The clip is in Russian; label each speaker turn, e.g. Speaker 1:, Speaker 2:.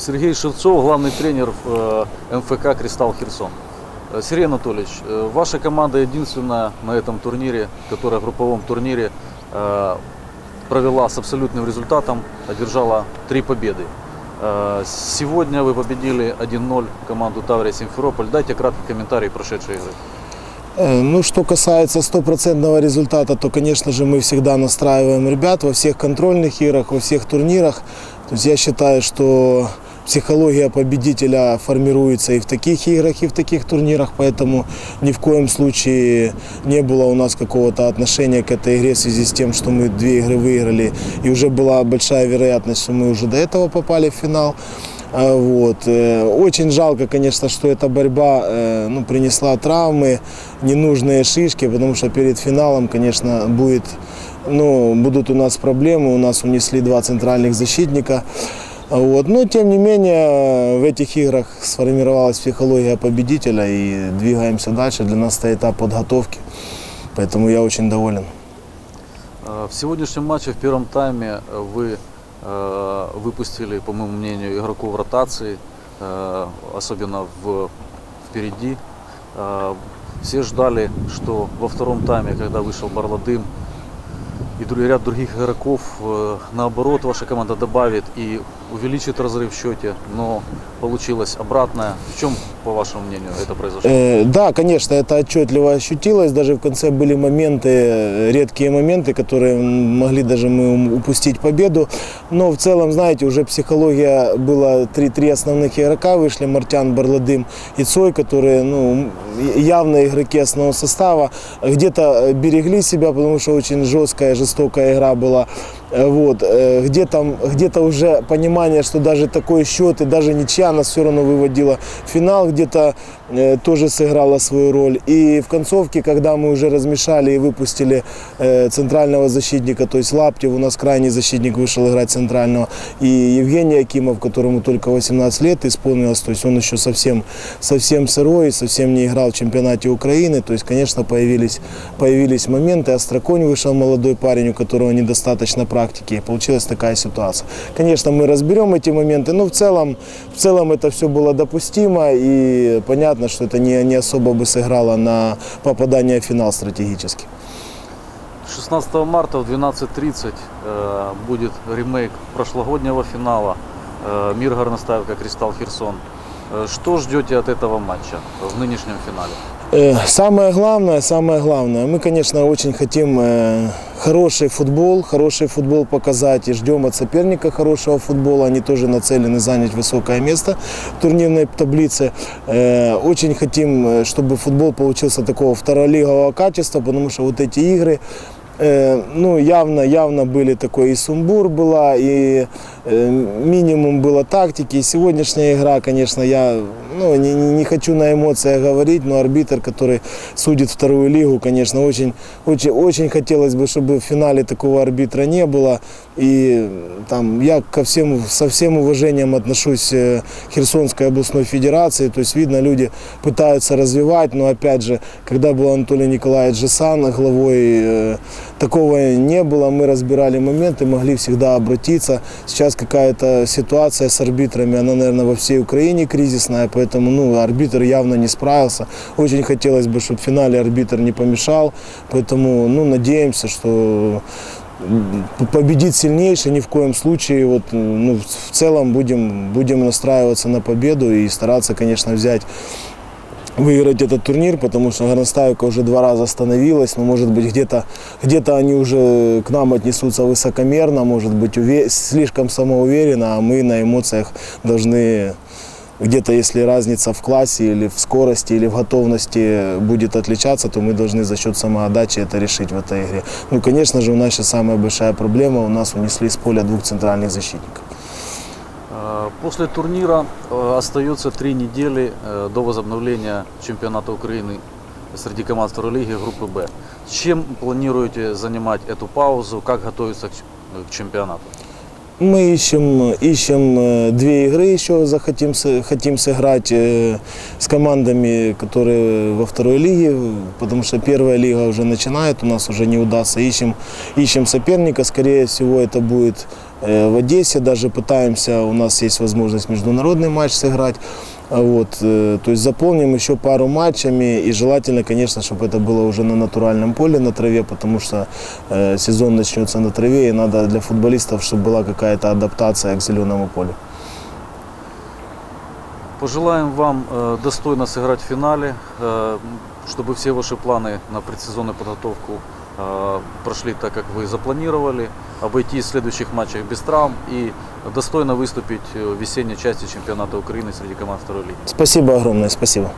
Speaker 1: Сергей Шевцов, главный тренер э, МФК «Кристалл Херсон». Э, Сергей Анатольевич, э, ваша команда единственная на этом турнире, которая в групповом турнире провела с абсолютным результатом, одержала три победы. Сегодня вы победили 1-0 команду Таврия Симферополь. Дайте краткий комментарий прошедшей игры.
Speaker 2: Ну, что касается стопроцентного результата, то, конечно же, мы всегда настраиваем ребят во всех контрольных играх, во всех турнирах. То есть я считаю, что психология победителя формируется и в таких играх, и в таких турнирах, поэтому ни в коем случае не было у нас какого-то отношения к этой игре в связи с тем, что мы две игры выиграли, и уже была большая вероятность, что мы уже до этого попали в финал. А, Вот. э, Очень жалко, конечно, что эта борьба э, ну, принесла травмы, ненужные шишки, потому что перед финалом, конечно, будет, ну, будут у нас проблемы. У нас унесли два центральных защитника. А, Вот. Но, тем не менее, в этих играх сформировалась психология победителя и двигаемся дальше. Для нас это этап подготовки, поэтому я очень доволен.
Speaker 1: Э, В сегодняшнем матче в первом тайме вы э, выпустили, по моему мнению, игроков ротации, э, особенно в, впереди. Э, Все ждали, что во втором тайме, когда вышел Барладым и ряд других игроков, наоборот, ваша команда добавит и увеличит разрыв в счете, но получилось обратное. В чем, по вашему мнению, это произошло?
Speaker 2: Э, Да, конечно, это отчетливо ощутилось. Даже в конце были моменты, э, редкие моменты, которые могли даже мы упустить победу. Но в целом, знаете, уже психология была три, три основных игрока вышли, Мартян, Барладым и Цой, которые ну, явно игроки основного состава. Где-то э, берегли себя, потому что очень жесткая, жестокая игра была. Э, Вот. э, Где-то где уже понимание, что даже такой счет и даже ничья нас все равно выводила в финал, где-то тоже сыграла свою роль. И в концовке, когда мы уже размешали и выпустили э, центрального защитника, то есть Лаптев, у нас крайний защитник вышел играть центрального, и Евгений Акимов, которому только 18 лет исполнилось, то есть он еще совсем, совсем сырой, совсем не играл в чемпионате Украины, то есть, конечно, появились, появились моменты. Остроконь вышел молодой парень, у которого недостаточно практики, и получилась такая ситуация. Конечно, мы разберем эти моменты, но в целом, в целом это все было допустимо, и понятно, что это не, не особо бы сыграло на попадание в финал стратегически.
Speaker 1: 16 марта в 12.30 э, будет ремейк прошлогоднего финала э, Мир Горностаевка Кристалл Херсон. Что ждете от этого матча в нынешнем финале?
Speaker 2: Э, Самое главное, самое главное, мы, конечно, очень хотим э, хороший футбол, хороший футбол показать и ждем от соперника хорошего футбола. Они тоже нацелены занять высокое место в турнирной таблице. Э, Очень хотим, чтобы футбол получился такого второлигового качества, потому что вот эти игры, ну, явно, явно были такой и сумбур была, и минимум было тактики. И сегодняшняя игра, конечно, я ну, не, не не хочу на эмоциях говорить, но арбитр, который судит вторую лигу, конечно, очень, очень, очень хотелось бы, чтобы в финале такого арбитра не было. И там я ко всем, со всем уважением отношусь э, к Херсонской областной федерации. То есть, видно, люди пытаются развивать, но опять же, когда был Анатолий Николаевич Жесан главой, э, такого не было. Мы разбирали моменты, могли всегда обратиться. Сейчас какая-то ситуация с арбитрами, она, наверное, во всей Украине кризисная, поэтому ну, арбитр явно не справился. Очень хотелось бы, чтобы в финале арбитр не помешал, поэтому ну, надеемся, что победит сильнейший, ни в коем случае. Вот, ну, в целом будем, будем настраиваться на победу и стараться, конечно, взять выиграть этот турнир, потому что Горностаевка уже два раза остановилась, но может быть где-то где они уже к нам отнесутся высокомерно, может быть уве- слишком самоуверенно, а мы на эмоциях должны где-то, если разница в классе или в скорости или в готовности будет отличаться, то мы должны за счет самоотдачи это решить в этой игре. Ну, конечно же, у нас сейчас самая большая проблема, у нас унесли с поля двух центральных защитников.
Speaker 1: После турнира э, остается три недели э, до возобновления чемпионата Украины среди команд второй лиги группы Б. Чем планируете занимать эту паузу? Как готовиться к чемпионату?
Speaker 2: Мы ищем, ищем две игры еще, захотим, хотим сыграть с командами, которые во второй лиге, потому что первая лига уже начинает, у нас уже не удастся. Ищем, ищем соперника, скорее всего это будет э, в Одессе, даже пытаемся, у нас есть возможность международный матч сыграть. А Вот, э, то есть заполним еще пару матчами и желательно, конечно, чтобы это было уже на натуральном поле, на траве, потому что э, сезон начнется на траве и надо для футболистов, чтобы была какая-то адаптация к зеленому полю.
Speaker 1: Пожелаем вам э, достойно сыграть в финале, э, чтобы все ваши планы на предсезонную подготовку прошли так, как вы запланировали, обойти следующих матчах без травм и достойно выступить в весенней части чемпионата Украины среди команд второй лиги.
Speaker 2: Спасибо огромное, спасибо.